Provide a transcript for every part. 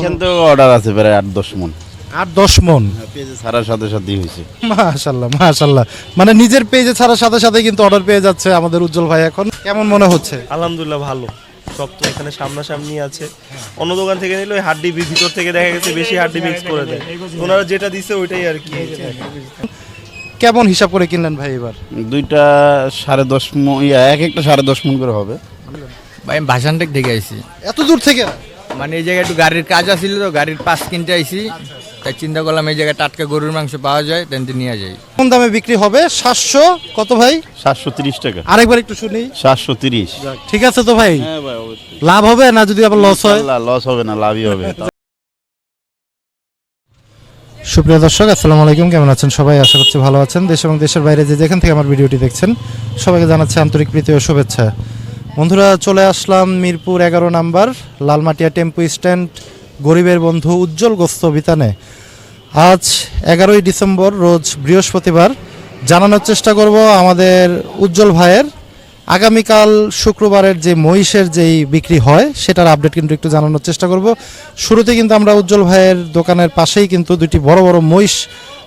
এইখান থেকে অর্ডার আছে প্রায় আট দশ মন। আট দশ মন? পেজে ছাড়ার সাথে সাথেই হয়েছে। মাশাল্লাহ মাশাল্লাহ। মানে নিজের পেজে ছাড়ার সাথে সাথে কিন্তু অর্ডার পেয়ে যাচ্ছে আমাদের উজ্জ্বল ভাই এখন। কেমন মনে হচ্ছে? আলহামদুলিল্লাহ ভালো। সব তো এখানে সামনাসামনি আছে। অন্য দোকান থেকে নিলে ওই হাড্ডি ভিতর থেকে দেখা গেছে বেশি হাড্ডি মিক্স করে দেয়। ওনারা যেটা দিছে ওইটাই আর কি। কেমন হিসাব করে কিনলেন ভাই এবার? দুইটা সাড়ে দশ মন এক একটা সাড়ে দশ মন করে হবে। ভাই আমি ভাসানটেক থেকে আইছি। এত দূর থেকে? মানে এই জায়গায় একটু গাড়ির কাজ আছিল তো গাড়ির পাস কিনতে আইছি। তাই চিন্তা করলাম এই জায়গায় টাটকা গরুর মাংস পাওয়া যায় তেনতে নিয়ে যাই। কোন দামে বিক্রি হবে? সাতশো কত ভাই? সাতশো তিরিশ টাকা। আরেকবার একটু শুনি। সাতশো তিরিশ। ঠিক আছে তো ভাই? হ্যাঁ লাভ হবে না যদি আবার লস হয়? লস হবে না লাভই হবে। সুপ্রিয় দর্শক আসসালামু আলাইকুম। কেমন আছেন সবাই? আশা করছি ভালো আছেন। দেশ এবং দেশের বাইরে যে যেখান থেকে আমার ভিডিওটি দেখছেন সবাইকে জানাচ্ছি আন্তরিক প্রীতি ও শুভেচ্ছা। বন্ধুরা, চলে আসলাম মিরপুর এগারো নাম্বার লালমাটিয়া টেম্পু স্ট্যান্ড, গরিবের বন্ধু উজ্জ্বল গোস্ত বিতানে। আজ এগারোই ডিসেম্বর, রোজ বৃহস্পতিবার। জানানোর চেষ্টা করব আমাদের উজ্জ্বল ভাইয়ের। আগামীকাল শুক্রবারের যে মহিষের যেই বিক্রি হয়, সেটার আপডেট কিন্তু একটু জানানোর চেষ্টা করব। শুরুতে কিন্তু আমরা উজ্জ্বল ভাইয়ের দোকানের পাশেই কিন্তু দুটি বড় বড় মহিষ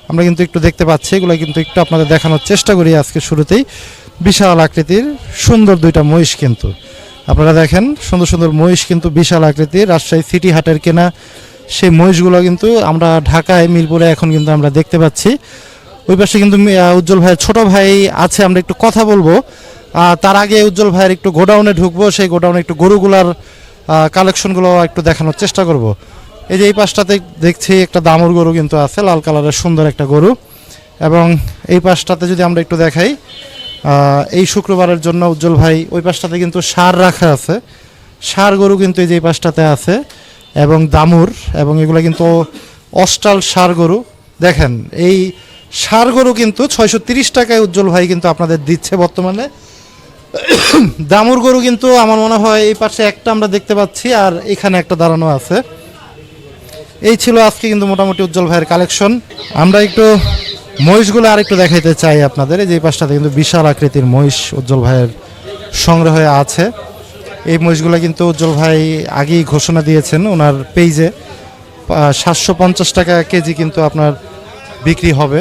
আমরা কিন্তু একটু দেখতে পাচ্ছি। এগুলো কিন্তু একটু আপনাদের দেখানোর চেষ্টা করি আজকে শুরুতেই। বিশাল আকৃতির, সুন্দর দুইটা মহিষ কিন্তু। আপনারা দেখেন, সুন্দর সুন্দর মহিষ কিন্তু বিশাল আকৃতির, রাজশাহী সিটি হাটের কেনা সেই মহিষগুলো কিন্তু আমরা ঢাকায়, মিরপুরে এখন কিন্তু আমরা দেখতে পাচ্ছি। ওই পাশে কিন্তু উজ্জ্বল ভাইয়ের ছোট ভাই আছে, আমরা একটু কথা বলব। তার আগে উজ্জ্বল ভাইয়ের একটু গোডাউনে ঢুকবো, সেই গোডাউনে একটু গরুগুলার কালেকশনগুলো একটু দেখানোর চেষ্টা করব। এই যে এই পাশটাতে দেখছি একটা দামুর গরু কিন্তু আছে, লাল কালারের সুন্দর একটা গরু। এবং এই পাশটাতে যদি আমরা একটু দেখাই এই শুক্রবারের জন্য উজ্জ্বল ভাই ওই পাশটাতে কিন্তু সার রাখা আছে। সার গরু কিন্তু এই যে পাশটাতে আছে এবং দামুর এবং এগুলো কিন্তু অস্টাল সার গরু। দেখেন, এই সার গরু কিন্তু ছয়শো তিরিশ টাকায় উজ্জ্বল ভাই কিন্তু আপনাদের দিচ্ছে বর্তমানে। দামুর গরু কিন্তু আমার মনে হয় এই পাশে একটা আমরা দেখতে পাচ্ছি আর এখানে একটা দাঁড়ানো আছে। এই ছিল আজকে কিন্তু মোটামুটি উজ্জ্বল ভাইয়ের কালেকশন। আমরা একটু মহিষগুলো আর একটু দেখাইতে চাই আপনাদের। এই যে পাশটাতে কিন্তু বিশাল আকৃতির মহিষ উজ্জ্বল ভাইয়ের সংগ্রহে আছে। এই মহিষগুলো কিন্তু উজ্জ্বল ভাই আগেই ঘোষণা দিয়েছেন ওনার পেজে। সাতশো পঞ্চাশ টাকা কেজি কিন্তু আপনার বিক্রি হবে।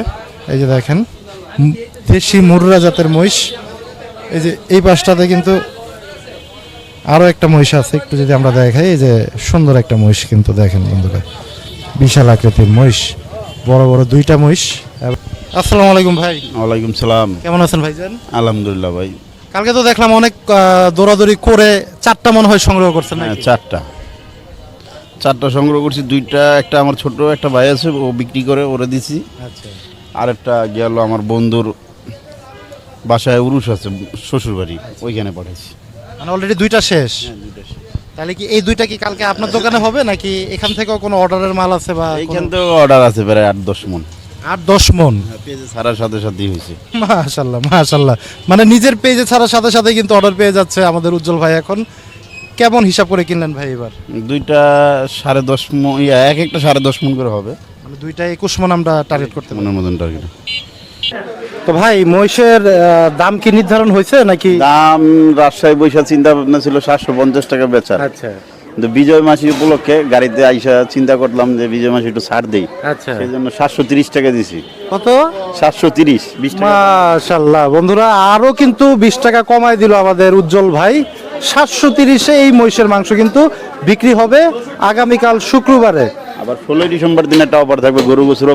এই যে দেখেন দেশি মুররা জাতের মহিষ। এই যে এই পাশটাতে কিন্তু আরও একটা মহিষ আছে, একটু যদি আমরা দেখাই। এই যে সুন্দর একটা মহিষ কিন্তু দেখেন বন্ধুরা, বিশাল আকৃতির মহিষ। বড় বড় দুইটা মহিষ। আসসালামু আলাইকুম ভাই। ওয়ালাইকুম সালাম। কেমন আছেন ভাইজান? আলহামদুলিল্লাহ ভাই। কালকে তো দেখলাম অনেক দৌড়াদৌড়ি করে চারটা মনে হয় সংগ্রহ করছেন হ্যাঁ চারটা। চারটা সংগ্রহ করছি দুইটা একটা আমার ছোট একটা ভাই আছে ও বিক্রি করে ওরে দিছি। আচ্ছা। আর একটা গেল আমার বন্ধুর বাসায় উরুষ আছে শ্বশুর বাড়ি ওইখানে পাঠাইছি। মানে অলরেডি দুইটা শেষ? দুইটা শেষ। তাহলে কি এই দুইটা কি কালকে আপনার দোকানে হবে নাকি এখান থেকেও কোনো অর্ডারের মাল আছে বা এইখান থেকে অর্ডার আছে প্রায় আট দশ মন। আট দশ মন? পেজে ছাড়ার সাথে সাথেই হয়েছে। মাশাল্লাহ মাশাল্লাহ মানে নিজের পেজে ছাড়ার সাথে সাথে কিন্তু অর্ডার পেয়ে যাচ্ছে আমাদের উজ্জ্বল ভাই এখন। কেমন হিসাব করে কিনলেন ভাই এবার? দুইটা সাড়ে দশ মন ইয়া এক একটা সাড়ে দশ মন করে হবে। মানে দুইটা একুশ মন আমরা টার্গেট করতে মনের মতন টার্গেট তো ভাই মহিষের দাম কি নির্ধারণ হয়েছে নাকি? দাম রাজশাহী বৈশাখ চিন্তা ভাবনা ছিল সাতশো পঞ্চাশ টাকা বেচার। আচ্ছা। কিন্তু বিজয় মাসি উপলক্ষে গাড়িতে আইসা চিন্তা করলাম যে বিজয় মাসি একটু ছাড় দেই। আচ্ছা। সেই জন্য সাতশো তিরিশ টাকা দিছি। কত? সাতশো তিরিশ বিশ টাকা। মাশাল্লাহ বন্ধুরা আরও কিন্তু বিশ টাকা কমায় দিল আমাদের উজ্জ্বল ভাই। সাতশো তিরিশে এই মহিষের মাংস কিন্তু বিক্রি হবে আগামীকাল শুক্রবারে। আবার ষোলোই ডিসেম্বর দিন একটা অফার থাকবে গরু গোসুর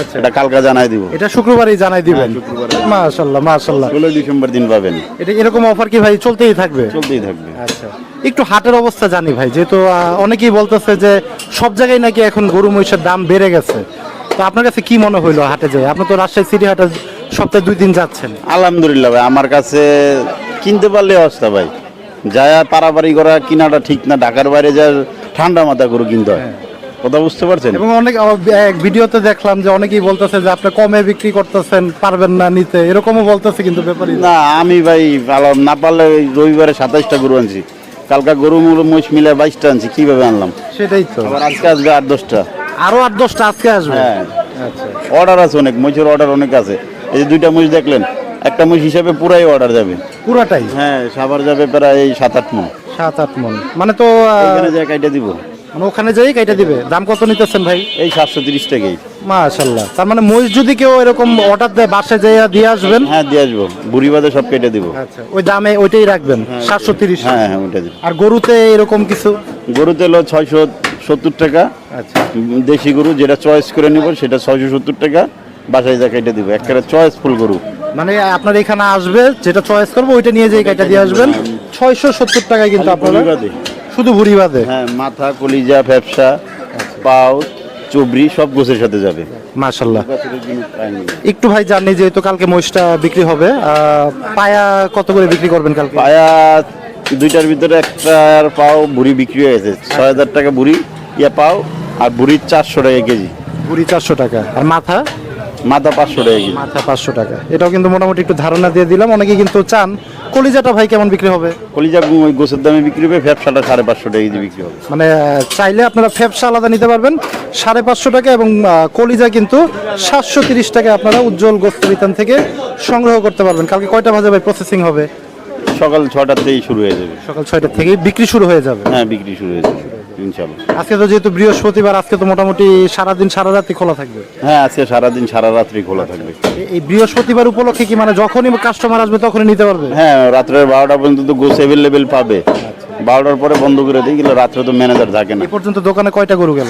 আচ্ছা। এটা কালকা জানাই দিব। এটা শুক্রবারই জানাই দিবেন? হ্যাঁ। মাশাল্লাহ মাশাল্লাহ ষোলোই ডিসেম্বর দিন পাবেন। এটা এরকম অফার কি ভাই? চলতেই থাকবে? চলতেই থাকবে। আচ্ছা। একটু হাটের অবস্থা জানি ভাই যেহেতু অনেকেই বলতেছে যে সব জায়গায় নাকি এখন গরু মহিষের দাম বেড়ে গেছে। তো আপনার কাছে কি মনে হইল হাটে যায়? আপনি তো রাজশাহী সিটি হাটে সপ্তাহে দুই দিন যাচ্ছেন। আলহামদুলিল্লাহ ভাই আমার কাছে কিনতে পারলে অবস্থা ভাই। যায় পারাপারি করা কিনাটা ঠিক না ঢাকার বাইরে যা ঠান্ডা মাথা গরু কিনতে হয়। কথা বুঝতে পারছেন? এবং অনেক এক ভিডিওতে দেখলাম যে অনেকেই বলতেছে যে আপনি কমে বিক্রি করতেছেন পারবেন না নিতে। এরকমও বলতেছে কিন্তু ব্যাপারই না। আমি ভাই ভালো না পারলে ওই রবিবারে সাতাইশটা গরু আনছি। কালকা গরু মুরু মহিষ মিলে বাইশটা আনছি কীভাবে আনলাম? সেটাই তো। আবার আজকে আসবে আট দশটা। আরও আট দশটা আজকে আসবে? হ্যাঁ। আচ্ছা। অর্ডার আছে অনেক মহিষের অর্ডার অনেক আছে। এই যে দুইটা মহিষ দেখলেন একটা মহিষ হিসাবে পুরাই অর্ডার যাবে। পুরাটাই? হ্যাঁ সাবার যাবে প্রায় এই সাত আট মন। সাত আট মন। মানে তো এখানে যা কাইটা দিব। মানে ওখানে যাই কেটে দিবে। দাম কত নিতেছেন ভাই? এই সাতশো তিরিশ টাকাই। মাশাল্লাহ তার মানে মহিষ যদি কেউ এরকম অর্ডার দেয় বাসায় দিয়ে আসবেন? হ্যাঁ দিয়ে আসব। বুড়ি বাদে সব কেটে দিব। আচ্ছা ওই দামে ওইটাই রাখবেন সাতশো তিরিশ হ্যাঁ হ্যাঁ ওইটা দিব। আর গরুতে এরকম কিছু? গরু তেল ছয়শো সত্তর টাকা। আচ্ছা। দেশি গরু যেটা চয়েস করে নিব সেটা ছয়শো সত্তর টাকা। বাসায় যা কেটে দিব। একটা চয়েস ফুল গরু। মানে আপনার এখানে আসবে যেটা চয়েস করব ওইটা নিয়ে যেয়ে কেটে দিয়ে আসবেন। ছয়শো সত্তর টাকায় কিন্তু আপনারা। শুধু ভুড়ি বাদে? হ্যাঁ মাথা কলিজা ফ্যাপসা পাও চবরি সব গোছের সাথে যাবে। মাশাল্লাহ। একটু ভাই জানি যেহেতু কালকে মহিষটা বিক্রি হবে পায়া কত করে বিক্রি করবেন কালকে? পায়া দুইটার ভিতরে একটার পাও বুড়ি বিক্রি হয়ে গেছে। ছয় হাজার টাকা বুড়ি ইয়া পাও আর বুড়ির চারশো টাকা কেজি। ভুড়ি চারশো টাকা। আর মাথা? মাথা পাঁচশো টাকা কেজি। মাথা পাঁচশো টাকা। এটাও কিন্তু মোটামুটি একটু ধারণা দিয়ে দিলাম। অনেকে কিন্তু চান। কলিজাটা ভাই কেমন বিক্রি হবে? কলিজা ওই গোছের দামে বিক্রি হবে ফ্যাপসাটা সাড়ে পাঁচশো টাকা কেজি বিক্রি হবে। মানে চাইলে আপনারা ফেপসা আলাদা নিতে পারবেন। সাড়ে পাঁচশো টাকা এবং কলিজা কিন্তু সাতশো তিরিশ টাকা আপনারা উজ্জ্বল গোস্ত বিতান থেকে সংগ্রহ করতে পারবেন। কালকে কয়টা বাজে ভাই? প্রসেসিং হবে? সকাল ছটার থেকেই শুরু হয়ে যাবে। সকাল ছয়টা থেকেই বিক্রি শুরু হয়ে যাবে। হ্যাঁ বিক্রি শুরু হয়ে যাবে। ইনশাল্লাহ আজকে তো যেহেতু বৃহস্পতিবার আজকে তো মোটামুটি সারাদিন সারা রাত্রি খোলা থাকবে। হ্যাঁ আজকে সারাদিন সারা রাত্রি খোলা থাকবে। এই বৃহস্পতিবার উপলক্ষে কি মানে যখনই কাস্টমার আসবে তখনই নিতে পারবে? হ্যাঁ রাত্রের বারোটা পর্যন্ত তো অ্যাভেলেবেল পাবে। বারোটার পরে বন্ধ করে দিই গেলে রাত্রে তো ম্যানেজার থাকে না। পর্যন্ত দোকানে কয়টা গরু গেল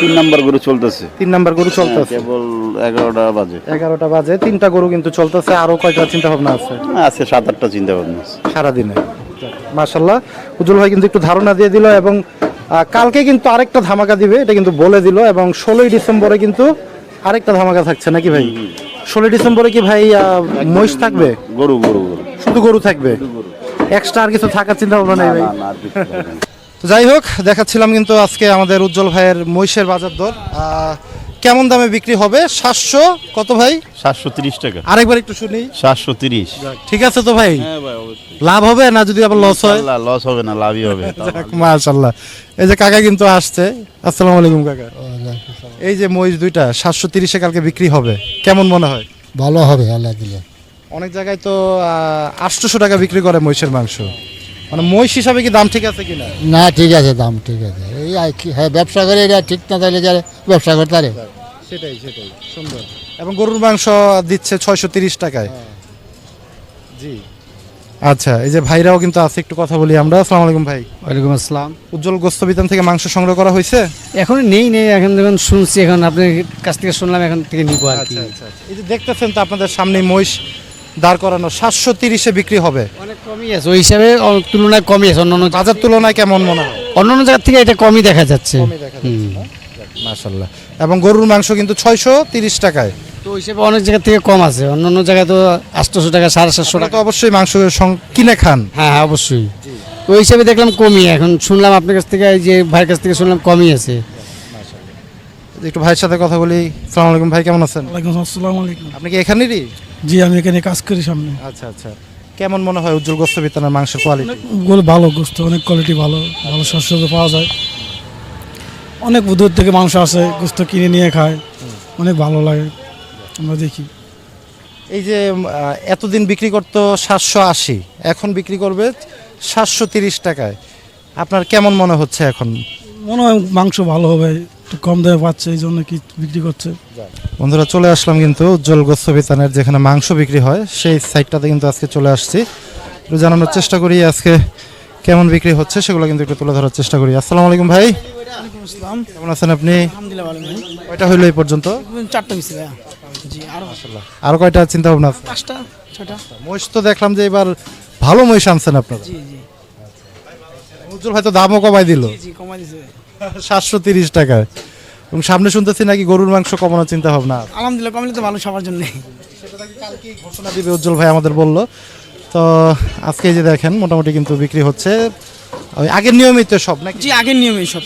তিন নাম্বার করে চলতেছে। তিন নাম্বার গরু চলতেছে। কেবল এগারোটা বাজে। এগারোটা বাজে তিনটা গরু কিন্তু চলতেছে আরও কয়টা চিন্তা ভাবনা আছে? হ্যাঁ, আজকে সাত আটটা চিন্তা ভাবনা আছে। সারাদিনে। মাশাল্লাহ উজ্জ্বল ভাই কিন্তু একটু ধারণা দিয়ে দিল এবং কালকে কিন্তু আরেকটা ধামাকা দিবে এটা কিন্তু বলে দিল এবং ষোলোই ডিসেম্বরে কিন্তু আরেকটা ধামাকা থাকছে নাকি ভাই? ষোলোই ডিসেম্বরে কি ভাই মহিষ থাকবে? গরু গরু গরু। শুধু গরু থাকবে? এক্সট্রা আর কিছু থাকার চিন্তা ভাবনা নেই ভাই? যাই হোক দেখাচ্ছিলাম কিন্তু আজকে আমাদের উজ্জ্বল ভাইয়ের মহিষের বাজার দর। আহ, কেমন দামে বিক্রি হবে? সাতশো কত ভাই? সাতশো তিরিশ টাকা। আরেকবার একটু শুনি। সাতশো তিরিশ। ঠিক আছে তো ভাই। হ্যাঁ ভাই অবশ্যই। লাভ হবে না যদি আবার লস হয়? লস হবে না লাভই হবে। মাশাল্লাহ এই যে কাকা কিন্তু আসছে। আসসালামু আলাইকুম কাকা। এই যে মহিষ দুইটা সাতশো তিরিশে কালকে বিক্রি হবে। কেমন মনে হয়? ভালো হবে আল্লাহ দিলে। অনেক জায়গায় তো আটশোশো টাকা বিক্রি করে মহিষের মাংস। মানে মহিষ হিসাবে কি দাম ঠিক আছে কিনা? না ঠিক আছে দাম ঠিক আছে। এই আর কি হ্যাঁ ব্যবসা করে এটা ঠিক না তাহলে যারা ব্যবসা করতে পারে। সেটাই সেটাই সুন্দর। এবং গরুর মাংস দিচ্ছে ছয়শো তিরিশ টাকায়। জি। আচ্ছা এই যে ভাইরাও কিন্তু আছে একটু কথা বলি আমরা। আসসালামু আলাইকুম ভাই। ওয়ালাইকুম আসসালাম। উজ্জ্বল গোস্ত বিতান থেকে মাংস সংগ্রহ করা হয়েছে? এখন নেই নেই এখন যখন শুনছি এখন আপনার কাছ থেকে শুনলাম এখন থেকে নিবো আর কি। আচ্ছা আচ্ছা। এই যে দেখতেছেন তো আপনাদের সামনে মহিষ দাঁড় করানো সাতশো তিরিশে বিক্রি হবে। অনেক কমই আছে। ওই হিসাবে তুলনায় কমই আছে অন্য অন্য জা- বাজার তুলনায় কেমন মনে হয়? অন্য অন্য জায়গার থেকে এটা কমই দেখা যাচ্ছে। মাশাল্লাহ এবং গরুর মাংস কিন্তু ছয়শো তিরিশ টাকায়। তো ওই হিসাবে অনেক জায়গা থেকে কম আছে। অন্য অন্য জায়গায় তো আটশোশো টাকা সাড়ে সাতশো টাকা। অবশ্যই মাংস কিনে খান। হ্যাঁ হ্যাঁ অবশ্যই। ওই হিসাবে দেখলাম কমই। এখন শুনলাম আপনার কাছ থেকে এই যে ভাইয়ের কাছ থেকে শুনলাম কমই আছে। একটু ভাইয়ের সাথে কথা বলি। সালাম আলাইকুম ভাই কেমন আছেন? ওয়ালাইকুম আসসালাম আলাইকুম। আপনি কি এখানেরই? জি আমি এখানে কাজ করি সামনে। আচ্ছা আচ্ছা। কেমন মনে হয় উজ্জ্বল গোস্ত বিতানের মাংসের কোয়ালিটি গুলো ভালো গোস্ত অনেক কোয়ালিটি ভালো। ভালো শস্য পাওয়া যায়। অনেক দূর থেকে মাংস আসে গোস্ত কিনে নিয়ে খায়। অনেক ভালো লাগে। আমরা দেখি। এই যে এতদিন বিক্রি করতো সাতশো আশি এখন বিক্রি করবে সাতশো তিরিশ টাকায়। আপনার কেমন মনে হচ্ছে এখন? মনে হয় মাংস ভালো হবে। একটু কম দামে পাচ্ছে এই জন্য কি বিক্রি করছে? বন্ধুরা চলে আসলাম কিন্তু উজ্জ্বল গোস্ত বিতানের যেখানে মাংস বিক্রি হয় সেই সাইডটাতে কিন্তু আজকে চলে আসছি। একটু জানানোর চেষ্টা করি আজকে কেমন বিক্রি হচ্ছে সেগুলো কিন্তু একটু তুলে ধরার চেষ্টা করি। আসসালামু আলাইকুম ভাই। কেমন আছেন আপনি? আলহামদুলিল্লাহ কয়টা হইল এই পর্যন্ত? চারটা মিশে আরও। আরও কয়টা চিন্তা ভাবনা পাঁচটা ছটা মহিষ তো দেখলাম যে এবার ভালো মহিষ আনছেন আপনারা। জি জি। উজ্জ্বল ভাই তো দামও কমাই দিল। কমাই দিছে। সাতশো তিরিশ টাকায়। এবং সামনে শুনতেছি নাকি গরুর মাংস কমানোর চিন্তা ভাবনা। আলহামদুলিল্লাহ কমলে তো ভালো সবার জন্য। ঘোষণা দিবে উজ্জ্বল ভাই আমাদের বলল। তো আজকে যে দেখেন মোটামুটি কিন্তু বিক্রি হচ্ছে। ওই আগের নিয়মিত সব নাকি? জি আগের নিয়মে সব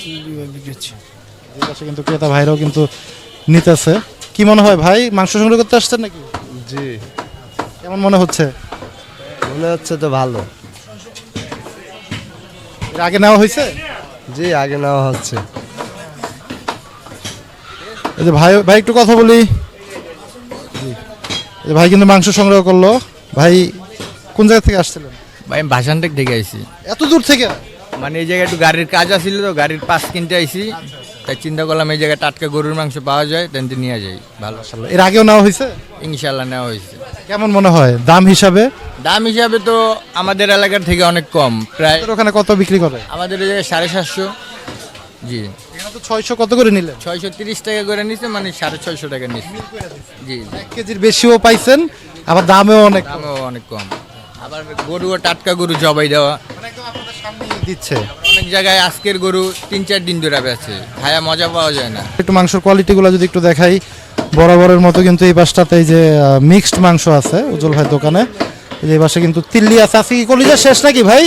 বিক্রি হচ্ছে। এই পাশে কিন্তু ক্রেতা ভাইরাও কিন্তু নিতেছে। কি মনে হয় ভাই মাংস সংগ্রহ করতে আসছেন নাকি? জি। কেমন মনে হচ্ছে? মনে হচ্ছে তো ভালো। এর আগে নেওয়া হয়েছে? জি আগে নেওয়া হচ্ছে। এই যে ভাই ভাই একটু কথা বলি। জি। এই যে ভাই কিন্তু মাংস সংগ্রহ করল। ভাই কোন জায়গা থেকে আসছিলেন? ভাই আমি ভাষানটেক দেখে আইছি। এত দূর থেকে? মানে এই জায়গায় একটু গাড়ির কাজ আছিল তো গাড়ির পাশ কিনতে আইছি। তাই চিন্তা করলাম এই জায়গায় টাটকা গরুর মাংস পাওয়া যায় তেন নিয়ে যাই। ভালো। এর আগেও নেওয়া হয়েছে? ইনশাল্লাহ নেওয়া হয়েছে। কেমন মনে হয়? দাম হিসাবে? দাম হিসাবে তো আমাদের এলাকার থেকে অনেক কম প্রায় ওখানে কত বিক্রি করে? আমাদের এই জায়গায় সাড়ে সাতশো। জি। এখানে তো ছয়শো কত করে নিলেন? ছয়শো তিরিশ টাকা করে নিচ্ছে মানে সাড়ে ছয়শো টাকা নিচ্ছে জি জি। এক কেজির বেশিও পাইছেন আবার দামেও অনেক কম। দামও অনেক কম। আবার গরুও টাটকা গরু জবাই দেওয়া। দিচ্ছে। অনেক জায়গায় আজকের গরু তিন চার দিন ধরে বেছে খায়া মজা পাওয়া যায় না। একটু মাংসের কোয়ালিটিগুলো যদি একটু দেখাই বরাবরের মতো কিন্তু এই পাশটাতে এই যে মিক্সড মাংস আছে উজ্জ্বল ভাই দোকানে। এই যে এই পাশে কিন্তু তিল্লি আছে আজকে কি কলিজা শেষ নাকি ভাই?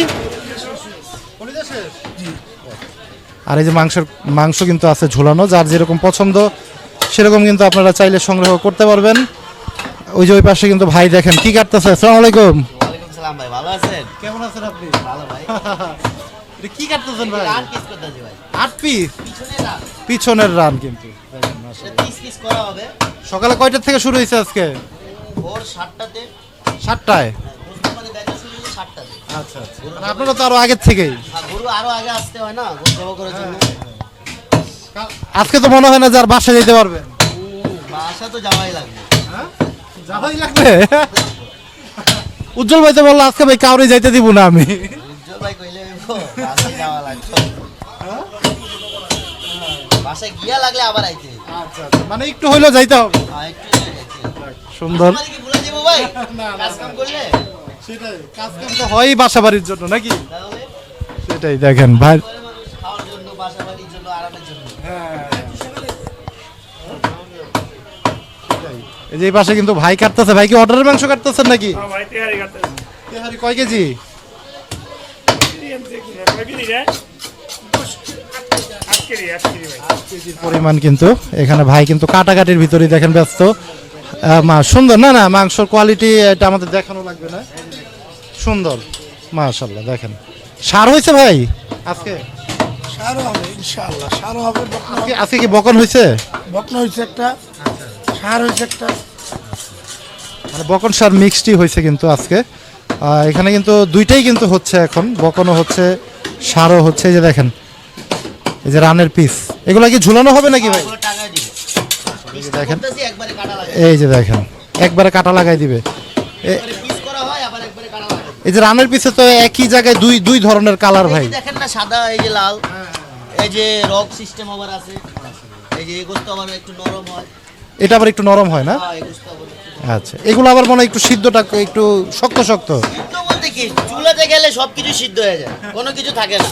আর এই যে মাংসের মাংস কিন্তু আছে ঝুলানো যার যেরকম পছন্দ সেরকম কিন্তু আপনারা চাইলে সংগ্রহ করতে পারবেন। ওই যে ওই পাশে কিন্তু ভাই দেখেন কি কাটতেছে? আসসালামু আলাইকুম। ওয়ালাইকুম সালাম ভাই ভালো আছেন? কেমন আছেন আপনি? ভালো ভাই। এটা কি কাটতেছেন ভাই? রান পিস করতেছি ভাই। আট পিস পিছনে রান। পিছনের রান কিন্তু। পিস পিস করা হবে। সকালে কয়টার থেকে শুরু হয়েছে আজকে? ভোর সাতটাতে সাতটায়? আচ্ছা আচ্ছা। মানে আপনারা তো আরও আগের থেকেই। গরু আরও আগে আসতে হয় না গরু জবাই করার জন্য। আজকে তো মনে হয় না যার বাসা যেতে পারবে বাসা তো যাওয়াই লাগবে। যাওয়াই লাগবে? উজ্জ্বল ভাই তো বলল আজকে ভাই কাউরে যাইতে দিব না আমি। উজ্জ্বল ভাই কইলে যাওয়া লাগবে। বাসায় গিয়া লাগলে আবার আইতে। মানে একটু হইলেও যাইতে হবে। হ্যাঁ, একটু যাইতে। সুন্দর। কাম করলে? সেটাই কাজ কাম তো হয়ই বাসা বাড়ির জন্য নাকি? সেটাই দেখেন ভাই। জন্য এই যে এই পাশে কিন্তু ভাই কাটতেছে। ভাই কি অর্ডারের মাংস কাটতেছেন নাকি? তেহারি কয় কেজি? পরিমাণ কিন্তু এখানে ভাই কিন্তু কাটাকাটির ভিতরে দেখেন ব্যস্ত। মা সুন্দর না না মাংসর কোয়ালিটি এটা আমাদের দেখানো লাগবে না। সুন্দর মাশাল্লাহ দেখেন। সার হয়েছে ভাই আজকে? সারও হবে ইনশাআল্লাহ সারও হবে আজকে আজকে কি বকন হয়েছে? বকনা হয়েছে একটা সার হয়েছে একটা। মানে বকন সার মিক্সডই হয়েছে কিন্তু আজকে। এখানে কিন্তু দুইটাই কিন্তু হচ্ছে এখন বকনও হচ্ছে সারও হচ্ছে এই যে দেখেন। এই যে রানের পিস এগুলা কি ঝুলানো হবে নাকি ভাই? দেখেন। এই যে দেখেন একবারে কাটা লাগাই দিবে। হয় এই যে রানের পিসে তো একই জায়গায় দুই দুই ধরনের কালার ভাই। দেখেন না সাদা এই যে লাল। এই যে রক সিস্টেম আবার আছে। এই যে এগুলো আবার একটু নরম হয়। এটা আবার একটু নরম হয় না? হ্যাঁ আচ্ছা এগুলো আবার মনে হয় একটু সিদ্ধটা একটু শক্ত শক্ত। সিদ্ধ বলতে কি চুলাতে গেলে সবকিছু সিদ্ধ হয়ে যায় কোনো কিছু থাকে না।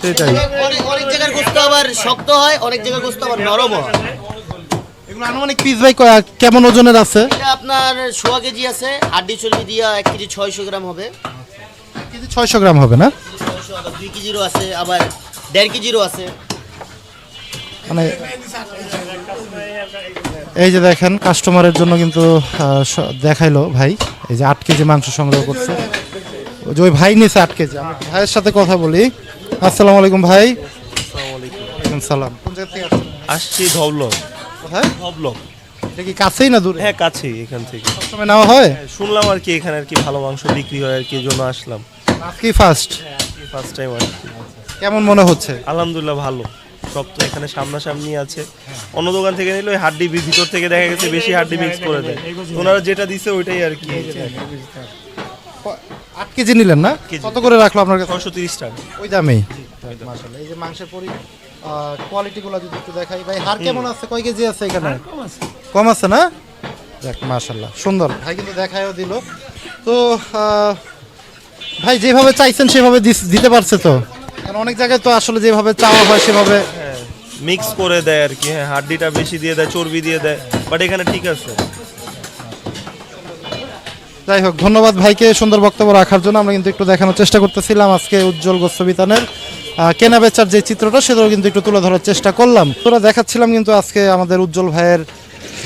সেটাই। অনেক অনেক জায়গার গোস্ত আবার শক্ত হয় অনেক জায়গার গোস্ত আবার নরম হয়। এগুলো আনুমানিক পিস ভাই কেমন ওজনের আছে? এটা আপনার সোয়া কেজি আছে হাড্ডি চর্বি দিয়া এক কেজি ছয়শো গ্রাম হবে। কেজি ছয়শো গ্রাম হবে না? দুই কেজিরও আছে আবার দেড় কেজিরও আছে। মানে এই যে দেখেন কাস্টমারের জন্য কিন্তু দেখাইলো ভাই। এই যে আট কেজি মাংস সংগ্রহ করছে। ওই ভাই নিছে আট কেজি। ভাইয়ের সাথে কথা বলি। আসসালামু আলাইকুম ভাই। ওয়ালাইকুম সালাম। কোন জায়গা থেকে আসছেন আসছি ধবলক কোথায়? ধবলক এটা কি কাছেই না দূরে? হ্যাঁ কাছেই এখান থেকে। সময় নেওয়া হয়? শুনলাম আর কি এখানে আর কি ভালো মাংস বিক্রি হয় আর কি জন্য আসলাম। আজকেই ফার্স্ট ফার্স্ট টাইম আসছি। কেমন মনে হচ্ছে? আলহামদুলিল্লাহ ভালো। সব তো এখানে সামনাসামনি আছে। অন্য দোকান থেকে নিলে ওই হাড্ডি ভিতর থেকে দেখা গেছে বেশি হাড্ডি মিক্স করে দেয়। ওনারা যেটা দিছে ওইটাই আর কি। আট কেজি নিলেন না। কত করে রাখল আপনার কাছে? ছশো তিরিশ টাকা। ওই দামেই। মাশাআল্লাহ এই যে মাংসের পরি কোয়ালিটিগুলো যদি একটু দেখাই। ভাই হার কেমন আছে? কয় কেজি আছে এখানে? কম আছে। না? দেখ মাশাআল্লাহ সুন্দর। ভাই কিন্তু দেখায়ও দিল। তো ভাই যেভাবে চাইছেন সেভাবে দিতে পারছে তো? কারণ অনেক জায়গায় তো আসলে যেভাবে চাওয়া হয় সেভাবে হ্যাঁ মিক্স করে দেয় আর কি। হ্যাঁ হাড্ডিটা বেশি দিয়ে দেয় চর্বি দিয়ে দেয়। বাট এখানে ঠিক আছে। যাই হোক, ধন্যবাদ ভাইকে সুন্দর বক্তব্য রাখার জন্য। আমরা কিন্তু একটু দেখানোর চেষ্টা করতেছিলাম আজকে উজ্জ্বল গোস্ববিতানের কেনা বেচার যে চিত্রটা, সেটাও কিন্তু একটু তুলে ধরার চেষ্টা করলাম। তোরা দেখাচ্ছিলাম কিন্তু আজকে আমাদের উজ্জ্বল ভাইয়ের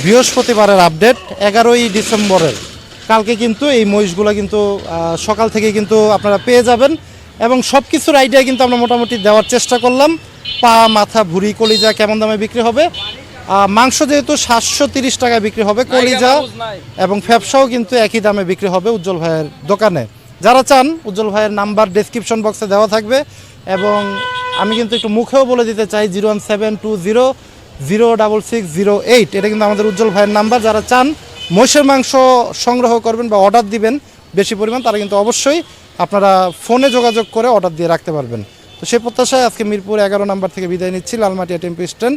বৃহস্পতিবারের আপডেট, এগারোই ডিসেম্বরের। কালকে কিন্তু এই মহিষগুলো কিন্তু সকাল থেকে কিন্তু আপনারা পেয়ে যাবেন এবং সব কিছুর আইডিয়া কিন্তু আমরা মোটামুটি দেওয়ার চেষ্টা করলাম। পা, মাথা, ভুঁড়ি, কলিজা কেমন দামে বিক্রি হবে মাংস যেহেতু সাতশো তিরিশ টাকায় বিক্রি হবে কলিজা এবং ফ্যাপসাও কিন্তু একই দামে বিক্রি হবে উজ্জ্বল ভাইয়ের দোকানে। যারা চান উজ্জ্বল ভাইয়ের নাম্বার ডেসক্রিপশন বক্সে দেওয়া থাকবে এবং আমি কিন্তু একটু মুখেও বলে দিতে চাই zero one seven two zero zero double six zero eight. এটা কিন্তু আমাদের উজ্জ্বল ভাইয়ের নাম্বার। যারা চান মহিষের মাংস সংগ্রহ করবেন বা অর্ডার দিবেন বেশি পরিমাণ তারা কিন্তু অবশ্যই আপনারা ফোনে যোগাযোগ করে অর্ডার দিয়ে রাখতে পারবেন। তো সেই প্রত্যাশায় আজকে মিরপুর এগারো নাম্বার থেকে বিদায় নিচ্ছি লালমাটিয়া টেম্পো স্ট্যান্ড।